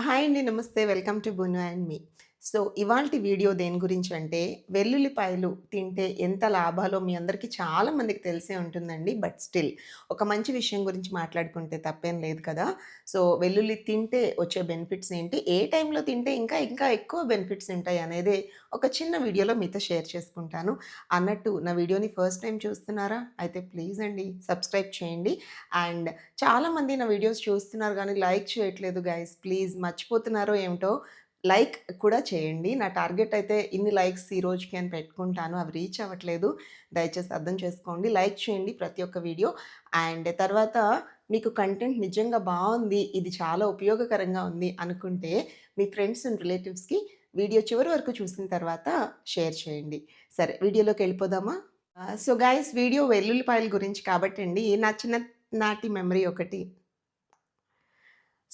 Hi అండి. నమస్తే. Welcome to Bunu and me. So, ఇవాల్టి వీడియో దేని గురించి అంటే, వెల్లుల్లిపాయలు తింటే ఎంత లాభాలో మీ అందరికీ చాలా మందికి తెలిసే ఉంటుందండి. బట్ స్టిల్ ఒక మంచి విషయం గురించి మాట్లాడుకుంటే తప్పేం లేదు కదా! సో, వెల్లుల్లి తింటే వచ్చే బెనిఫిట్స్ ఏంటి? ఏ టైంలో తింటే ఇంకా ఇంకా ఎక్కువ బెనిఫిట్స్ ఉంటాయి అనేది ఒక చిన్న వీడియోలో మీతో షేర్ చేసుకుంటాను. అన్నట్టు నా వీడియోని ఫస్ట్ టైం చూస్తున్నారా? అయితే ప్లీజ్ అండి సబ్స్క్రైబ్ చేయండి. అండ్ చాలామంది నా వీడియోస్ చూస్తున్నారు కానీ లైక్ చేయట్లేదు గైస్. ప్లీజ్ మర్చిపోతున్నారో ఏమిటో లైక్ కూడా చేయండి. నా టార్గెట్ అయితే ఇన్ని లైక్స్ ఈ రోజుకి అని పెట్టుకుంటాను. అవి రీచ్ అవ్వట్లేదు. దయచేసి అర్థం చేసుకోండి. లైక్ చేయండి ప్రతి ఒక్క వీడియో. అండ్ తర్వాత మీకు కంటెంట్ నిజంగా బాగుంది ఇది చాలా ఉపయోగకరంగా ఉంది అనుకుంటే మీ ఫ్రెండ్స్ అండ్ రిలేటివ్స్‌కి వీడియో చివరి వరకు చూసిన తర్వాత షేర్ చేయండి. సరే వీడియోలోకి వెళ్ళిపోదామా సో గైస్ వీడియో వెల్లుల్లిపాయల గురించి కాబట్టండి నా చిన్ననాటి మెమరీ ఒకటి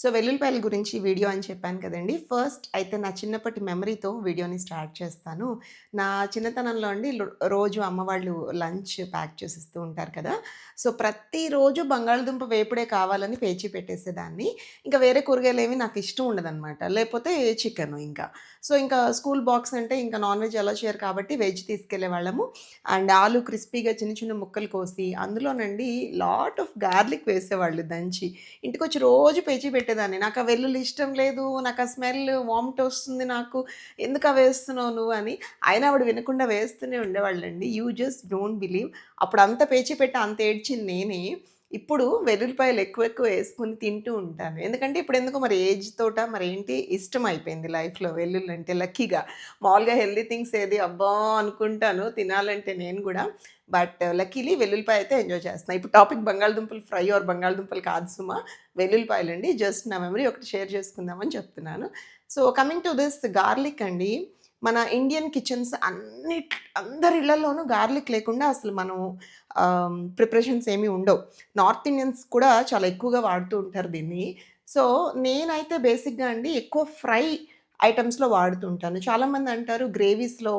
సో, వెల్లుల్లిపాయల గురించి వీడియో అని చెప్పాను కదండీ! ఫస్ట్ అయితే నా చిన్నప్పటి మెమరీతో వీడియోని స్టార్ట్ చేస్తాను. నా చిన్నతనంలో అండి రోజు అమ్మవాళ్ళు లంచ్ ప్యాక్ చేసిస్తూ ఉంటారు కదా! సో, ప్రతిరోజు బంగాళదుంప వేపుడే కావాలని పేచి పెట్టేసేదాన్ని. ఇంకా వేరే కూరగాయలేమి నాకు ఇష్టం ఉండదనమాట. లేకపోతే చికెన్ ఇంకా. సో, ఇంకా స్కూల్ బాక్స్ అంటే ఇంకా నాన్ వెజ్ అలో చేయరు కాబట్టి వెజ్ తీసుకెళ్ళేవాళ్ళము. అండ్ ఆలు క్రిస్పీగా చిన్న చిన్న ముక్కలు కోసి అందులోనండి లాట్ ఆఫ్ గార్లిక్ వేసేవాళ్ళు దంచి. ఇంటికొచ్చి రోజు పేచి పేచీ పెట్టేదాన్ని. నాకు ఆ వెల్లుల్లి ఇష్టం లేదు. నాకు ఆ స్మెల్ వామిట్ వస్తుంది నాకు. ఎందుకు ఆ వేస్తున్నావు నువ్వు అని. అయినా ఆవిడ వినకుండా వేస్తూనే ఉండేవాళ్ళండి. యూ జస్ట్ డోంట్ బిలీవ్ అప్పుడు అంత పేచి పెట్టి అంత ఏడ్చింది నేనే. ఇప్పుడు వెల్లుల్లిపాయలు ఎక్కువ ఎక్కువ వేసుకుని తింటూ ఉంటాను. ఎందుకంటే ఇప్పుడు ఎందుకో మరి ఏజ్ తోట మరి ఏంటి ఇష్టం అయిపోయింది లైఫ్‌లో వెల్లుల్లి అంటే లక్కీగా. మామూలుగా హెల్తీ థింగ్స్ ఏది అబ్బా! అనుకుంటాను తినాలంటే నేను కూడా బట్ లక్కీలీ వెల్లుల్లిపాయ అయితే ఎంజాయ్ చేస్తున్నాను ఇప్పుడు టాపిక్ బంగాళదుంపలు ఫ్రై ఆర్ బంగాళదుంపలు కాదు సుమా. వెల్లుల్లిపాయలు అండి జస్ట్ నా మెమరీ ఒకటి షేర్ చేసుకుందామని చెప్తున్నాను. So, coming to this garlic అండి. మన ఇండియన్ కిచెన్స్ అన్ని అందరి ఇళ్ళలోనూ గార్లిక్ లేకుండా అసలు మనం ప్రిపరేషన్స్ ఏమి ఉండవు. నార్త్ ఇండియన్స్ కూడా చాలా ఎక్కువగా వాడుతూ ఉంటారు దీన్ని. సో, నేనైతే బేసిక్‌గా అండి ఎక్కువ ఫ్రై ఐటమ్స్లో వాడుతూ ఉంటాను. చాలామంది అంటారు గ్రేవీస్‌లో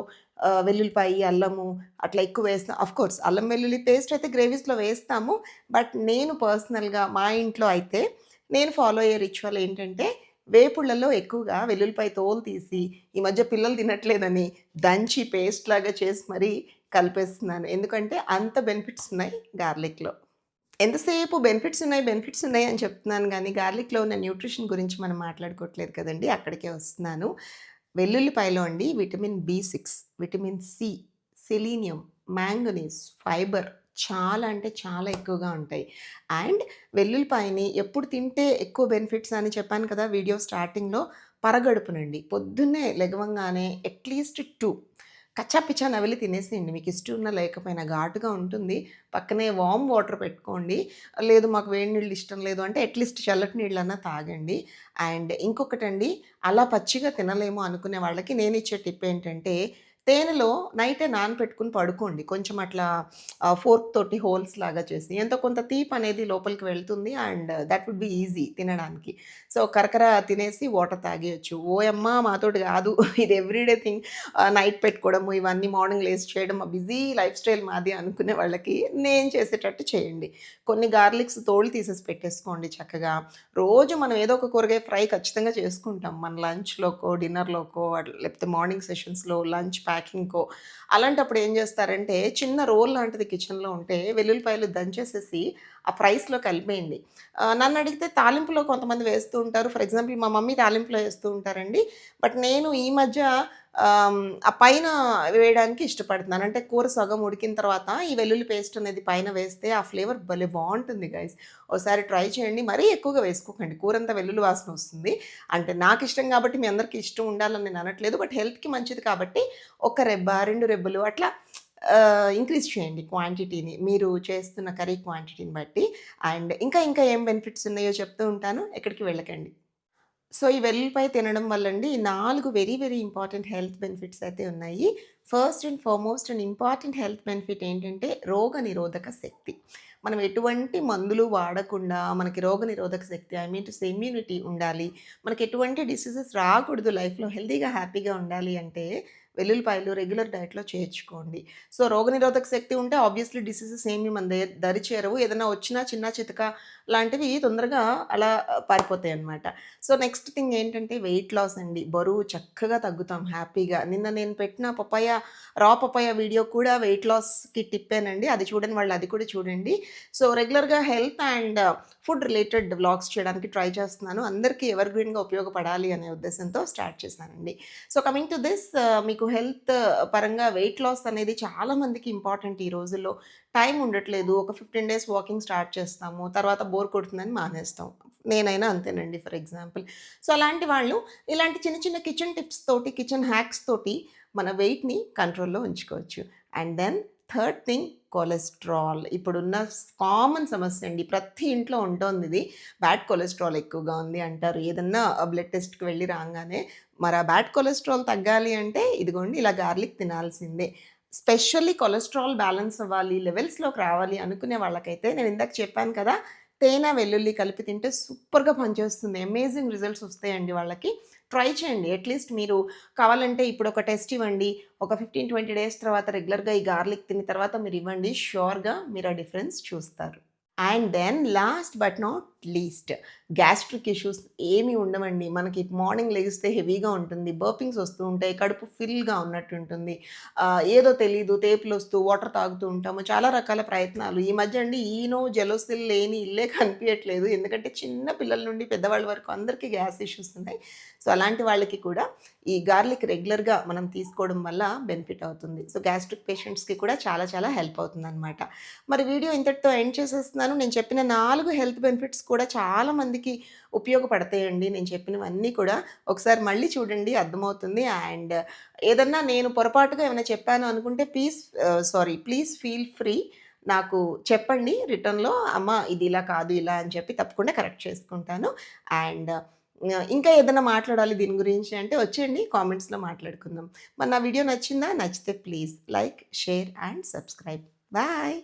వెల్లుల్లిపాయి, అల్లము అట్లా ఎక్కువ వేస్తా అఫ్కోర్స్ అల్లం వెల్లుల్లి పేస్ట్ అయితే గ్రేవీస్‌లో వేస్తాము. బట్ నేను పర్సనల్‌గా మా ఇంట్లో అయితే నేను ఫాలో అయ్యే రిచువల్ ఏంటంటే వేపుళ్ళలో ఎక్కువగా వెల్లుల్లిపాయ తోలు తీసి ఈ మధ్య పిల్లలు తినట్లేదని దంచి పేస్ట్ లాగా చేసి మరీ కలిపేస్తున్నాను. ఎందుకంటే అంత బెనిఫిట్స్ ఉన్నాయి గార్లిక్‌లో. ఎంతసేపు బెనిఫిట్స్ ఉన్నాయి, బెనిఫిట్స్ ఉన్నాయి అని చెప్తున్నాను కానీ గార్లిక్‌లో ఉన్న న్యూట్రిషన్ గురించి మనం మాట్లాడుకోవట్లేదు కదండీ! అక్కడికే వస్తున్నాను. వెల్లుల్లిపాయలో అండి vitamin B six vitamin C, selenium, manganese fibre చాలా అంటే చాలా ఎక్కువగా ఉంటాయి. అండ్ వెల్లుల్లిపాయని ఎప్పుడు తింటే ఎక్కువ బెనిఫిట్స్ అని చెప్పాను కదా! వీడియో స్టార్టింగ్‌లో పరగడుపునండి. పొద్దున్నే లెగవంగానే అట్‌లీస్ట్ 2 కచ్చా పిచ్చా నమిలి తినేసేయండి. మీకు ఇష్టం ఉన్నా లేకపోయినా ఘాటుగా ఉంటుంది. పక్కనే వామ్ వాటర్ పెట్టుకోండి. లేదు మాకు వేడి నీళ్ళు ఇష్టం లేదు అంటే అట్‌లీస్ట్ చల్లటి నీళ్ళన్నా తాగండి. అండ్ ఇంకొకటండి అలా పచ్చిగా తినలేము అనుకునే వాళ్ళకి నేను ఇచ్చే టిప్ ఏంటంటే తేనెలో నైటే నానపెట్టుకుని పడుకోండి. కొంచెం అట్లా ఫోర్క్ తోటి హోల్స్ లాగా చేసి. ఎంతో కొంత తీప్ అనేది లోపలికి వెళ్తుంది. And that would be easy తినడానికి. సో, కరకర తినేసి వాటర్ తాగేయొచ్చు. ఓయమ్మా! మాతోటి కాదు. ఇది ఎవ్రీడే థింగ్ నైట్ పెట్టుకోవడము ఇవన్నీ మార్నింగ్ లేసి చేయడం బిజీ లైఫ్ స్టైల్ మాది అనుకునే వాళ్ళకి నేను చేసేటట్టు చేయండి. కొన్ని గార్లిక్స్ తోలు తీసేసి పెట్టేసుకోండి చక్కగా. రోజు మనం ఏదో ఒక కూరగాయ ఫ్రై ఖచ్చితంగా చేసుకుంటాం. మన లంచ్‌లోకో, డిన్నర్‌లోకో లేకపోతే మార్నింగ్ సెషన్స్‌లో లంచ్ ప్యాకింగ్‌కో. అలాంటప్పుడు ఏం చేస్తారంటే చిన్న రోల్ లాంటిది కిచెన్‌లో ఉంటే వెల్లుల్లిపాయలు దంచేసేసి ఆ ప్రైస్లో కలిపేయండి. నన్ను అడిగితే తాలింపులో కొంతమంది వేస్తూ ఉంటారు. ఫర్ ఎగ్జాంపుల్ మా మమ్మీ తాలింపులో వేస్తూ ఉంటారండి. బట్ నేను ఈ మధ్య ఆ పైన వేయడానికి ఇష్టపడుతున్నాను. అంటే కూర సగం ఉడికిన తర్వాత ఈ వెల్లుల్లి పేస్ట్ అనేది పైన వేస్తే ఆ ఫ్లేవర్ భలే బాగుంటుంది గైస్. ఒకసారి ట్రై చేయండి. మరీ ఎక్కువగా వేసుకోకండి. కూరంతా వెల్లుల్లి వాసన వస్తుంది. అంటే నాకు ఇష్టం కాబట్టి మీ అందరికీ ఇష్టం ఉండాలని నేను అనట్లేదు. బట్ హెల్త్‌కి మంచిది కాబట్టి ఒక రెబ్బ, రెండు రెబ్బలు అట్లా ఇంక్రీజ్ చేయండి క్వాంటిటీని. మీరు చేస్తున్న కర్రీ క్వాంటిటీని బట్టి. అండ్ ఇంకా ఇంకా ఏం బెనిఫిట్స్ ఉన్నాయో చెప్తూ ఉంటాను. ఎక్కడికి వెళ్ళకండి. సో, ఈ వెల్లుల్లిపాయ తినడం వల్లండి నాలుగు very very important health benefits అయితే ఉన్నాయి. First and foremost and important health benefit ఏంటంటే రోగనిరోధక శక్తి. మనం ఎటువంటి మందులు వాడకుండా మనకి రోగనిరోధక శక్తి ఐ మీన్ టు ఇమ్యూనిటీ ఉండాలి. మనకి ఎటువంటి డిసీజెస్ రాకూడదు లైఫ్‌లో హెల్తీగా, హ్యాపీగా ఉండాలి అంటే వెల్లుల్లిపాయలు రెగ్యులర్ డైట్‌లో చేర్చుకోండి. సో, రోగనిరోధక శక్తి ఉంటే ఆబ్వియస్‌లీ డిసీజెస్ ఏమి మన దరి చేరవు. ఏదైనా వచ్చినా చిన్న చితక లాంటివి తొందరగా అలా పారిపోతాయి అన్నమాట సో, నెక్స్ట్ థింగ్ ఏంటంటే వెయిట్ లాస్ అండి. బరువు చక్కగా తగ్గుతాం హ్యాపీగా. నిన్న నేను పెట్టిన పపాయ రా పపాయ వీడియో కూడా వెయిట్ లాస్‌కి టిప్పేనండి. అది చూడని వాళ్ళు అది కూడా చూడండి. సో, రెగ్యులర్‌గా health and food related vlogs చేయడానికి ట్రై చేస్తున్నాను. అందరికీ ఎవర్‌గ్రీన్‌గా ఉపయోగపడాలి అనే ఉద్దేశంతో స్టార్ట్ చేశానండి. సో, కమింగ్ టు దిస్ మీకు హెల్త్ పరంగా వెయిట్ లాస్ అనేది చాలామందికి ఇంపార్టెంట్ ఈ రోజుల్లో. టైం ఉండట్లేదు. ఒక 15 డేస్ వాకింగ్ స్టార్ట్ చేస్తాము. తర్వాత బోర్ కొడుతుందని మానేస్తాం. నేనైనా అంతేనండి ఫర్ ఎగ్జాంపుల్. సో, అలాంటి వాళ్ళు ఇలాంటి చిన్న చిన్న కిచెన్ టిప్స్ తోటి, కిచెన్ హ్యాక్స్ తోటి మన వెయిట్‌ని కంట్రోల్‌లో ఉంచుకోవచ్చు. And then third thing cholesterol. ఇప్పుడున్న కామన్ సమస్య అండి. ప్రతి ఇంట్లో ఉంటుంది ఇది బ్యాడ్ కొలెస్ట్రాల్ ఎక్కువగా ఉంది అంటారు. ఏదన్నా బ్లడ్ టెస్ట్‌కి వెళ్ళి రాగానే మరి ఆ బ్యాడ్ కొలెస్ట్రాల్ తగ్గాలి అంటే ఇదిగోండి ఇలా గార్లిక్ తినాల్సిందే. స్పెషల్లీ కొలెస్ట్రాల్ బ్యాలెన్స్ అవ్వాలి, లెవెల్స్‌లోకి రావాలి అనుకునే వాళ్ళకైతే నేను ఇందాక చెప్పాను కదా! తేనె, వెల్లుల్లి కలిపి తింటే సూపర్‌గా పనిచేస్తుంది. అమేజింగ్ రిజల్ట్స్ వస్తాయండి వాళ్ళకి. ట్రై చేయండి. అట్‌లీస్ట్ మీరు కావాలంటే ఇప్పుడు ఒక టెస్ట్ ఇవ్వండి. ఒక 15, 20 డేస్ తర్వాత రెగ్యులర్‌గా ఈ గార్లిక్ తిన్న తర్వాత మీరు ఇవ్వండి. ష్యూర్‌గా మీరు ఆ డిఫరెన్స్ చూస్తారు. And then last but not least gastric issues ఏమి ఉండవండి. మనకి మార్నింగ్ లెగిస్తే హెవీగా ఉంటుంది. బర్పింగ్స్ వస్తూ ఉంటాయి. కడుపు ఫిల్‌గా ఉన్నట్టు ఉంటుంది. ఏదో తెలీదు తేపులొస్తూ వాటర్ తాగుతూ ఉంటాము. చాలా రకాల ప్రయత్నాలు. ఈ మధ్య అండి ఈనో, జెలోసిల్ లేని ఇల్లే కనిపించట్లేదు ఎందుకంటే చిన్న పిల్లల నుండి పెద్దవాళ్ళ వరకు అందరికీ గ్యాస్ ఇష్యూస్ ఉన్నాయి. సో, అలాంటి వాళ్ళకి కూడా ఈ గార్లిక్ రెగ్యులర్‌గా మనం తీసుకోవడం వల్ల బెనిఫిట్ అవుతుంది. సో, గ్యాస్ట్రిక్ పేషెంట్స్‌కి కూడా చాలా చాలా హెల్ప్ అవుతుందనమాట. మరి వీడియో ఇంతటితో ఎండ్ చేసేస్తున్నాను. నేను చెప్పిన నాలుగు హెల్త్ బెనిఫిట్స్ కూడా చాలా మందికి ఉపయోగపడతాయండి. నేను చెప్పినవన్నీ కూడా ఒకసారి మళ్ళీ చూడండి అర్థమవుతుంది. అండ్ ఏదన్నా నేను పొరపాటుగా ఏమైనా చెప్పాను అనుకుంటే please sorry please feel free నాకు చెప్పండి రిటర్న్‌లో అమ్మ ఇది ఇలా కాదు ఇలా అని చెప్పి తప్పకుండా కరెక్ట్ చేసుకుంటాను. అండ్ ఇంకా ఏదైనా మాట్లాడాలి దీని గురించి అంటే వచ్చేయండి కామెంట్స్‌లో మాట్లాడుకుందాం. మరి నా వీడియో నచ్చిందా? నచ్చితే please like, share and subscribe. Bye.